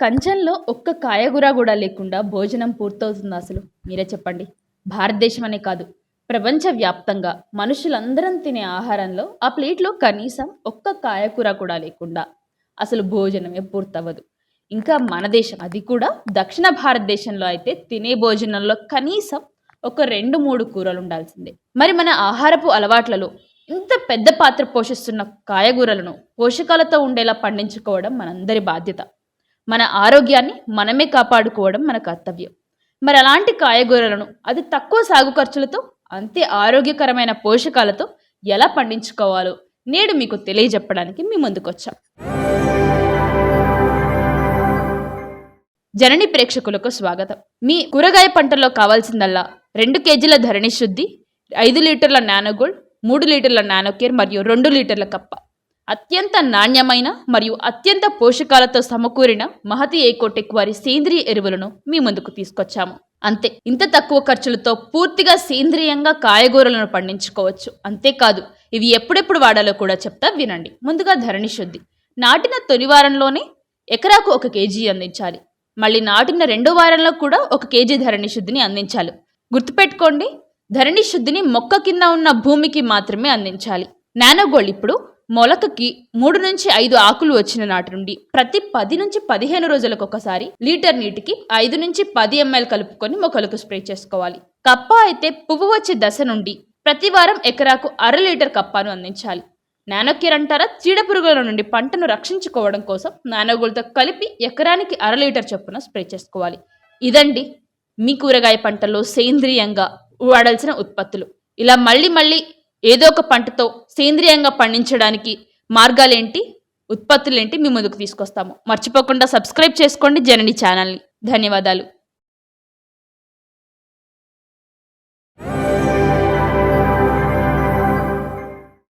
కంచంలో ఒక్క కాయగూర కూడా లేకుండా భోజనం పూర్తవుతుంది అసలు. మీరే చెప్పండి. భారతదేశం అనే కాదు ప్రపంచవ్యాప్తంగా మనుషులందరం తినే ఆహారంలో ఆ ప్లేట్లో కనీసం ఒక్క కాయకూర కూడా లేకుండా అసలు భోజనమే పూర్తవ్వదు. ఇంకా మన దేశం అది కూడా దక్షిణ భారతదేశంలో అయితే తినే భోజనంలో కనీసం ఒక రెండు మూడు కూరలు ఉండాల్సిందే. మరి మన ఆహారపు అలవాట్లలో ఇంత పెద్ద పాత్ర పోషిస్తున్న కాయగూరలను పోషకాలతో ఉండేలా పండించుకోవడం మనందరి బాధ్యత. మన ఆరోగ్యాన్ని మనమే కాపాడుకోవడం మన కర్తవ్యం. మరి అలాంటి కాయగూరలను అది తక్కువ సాగు ఖర్చులతో అంతే ఆరోగ్యకరమైన పోషకాలతో ఎలా పండించుకోవాలో నేడు మీకు తెలియజెప్పడానికి మీ ముందుకొచ్చాం. జనని ప్రేక్షకులకు స్వాగతం. మీ కూరగాయ పంటల్లో కావాల్సిందల్లా రెండు కేజీల ధరణి శుద్ధి ఐదు లీటర్ల నానోగోల్డ్ మూడు లీటర్ల నానోకేర్ మరియు రెండు లీటర్ల కప్ప. అత్యంత నాణ్యమైన మరియు అత్యంత పోషకాలతో సమకూరిన మహతి ఏకోటెక్ వారి సేంద్రియ ఎరువులను మీ ముందుకు తీసుకొచ్చాము. అంతే ఇంత తక్కువ ఖర్చులతో పూర్తిగా సేంద్రియంగా కాయగూరలను పండించుకోవచ్చు. అంతేకాదు ఇవి ఎప్పుడెప్పుడు వాడాలో కూడా చెప్తా వినండి. ముందుగా ధరణి శుద్ధి. నాటిన తొలి వారంలోనే ఎకరాకు ఒక కేజీ అందించాలి. మళ్ళీ నాటిన రెండో వారంలో కూడా ఒక కేజీ ధరణి శుద్ధిని అందించాలి. గుర్తుపెట్టుకోండి ధరణి శుద్ధిని మొక్క కింద ఉన్న భూమికి మాత్రమే అందించాలి. నానోగోల్డ్ ఇప్పుడు మొలకకి మూడు నుంచి ఐదు ఆకులు వచ్చిన నాటి నుండి ప్రతి పది నుంచి పదిహేను రోజులకు ఒకసారి లీటర్ నీటికి ఐదు నుంచి పది ఎంఎల్ కలుపుకొని మొక్కలకు స్ప్రే చేసుకోవాలి. కప్ప అయితే పువ్వు వచ్చే దశ నుండి ప్రతి వారం ఎకరాకు అర లీటర్ కప్పాను అందించాలి. నానోకేర్ అంటారా? చీడపురుగుల నుండి పంటను రక్షించుకోవడం కోసం నానోగులతో కలిపి ఎకరానికి అర లీటర్ చొప్పున స్ప్రే చేసుకోవాలి. ఇదండి మీ కూరగాయ పంటలో సేంద్రియంగా వాడాల్సిన ఉత్పత్తులు. ఇలా మళ్ళీ మళ్ళీ ఏదో ఒక పంటతో సేంద్రియంగా పండించడానికి మార్గాలేంటి? ఉత్పత్తులేంటి? మీ ముందుకు తీసుకొస్తాము. మర్చిపోకుండా సబ్స్క్రైబ్ చేసుకోండి జనని ఛానల్ని. ధన్యవాదాలు.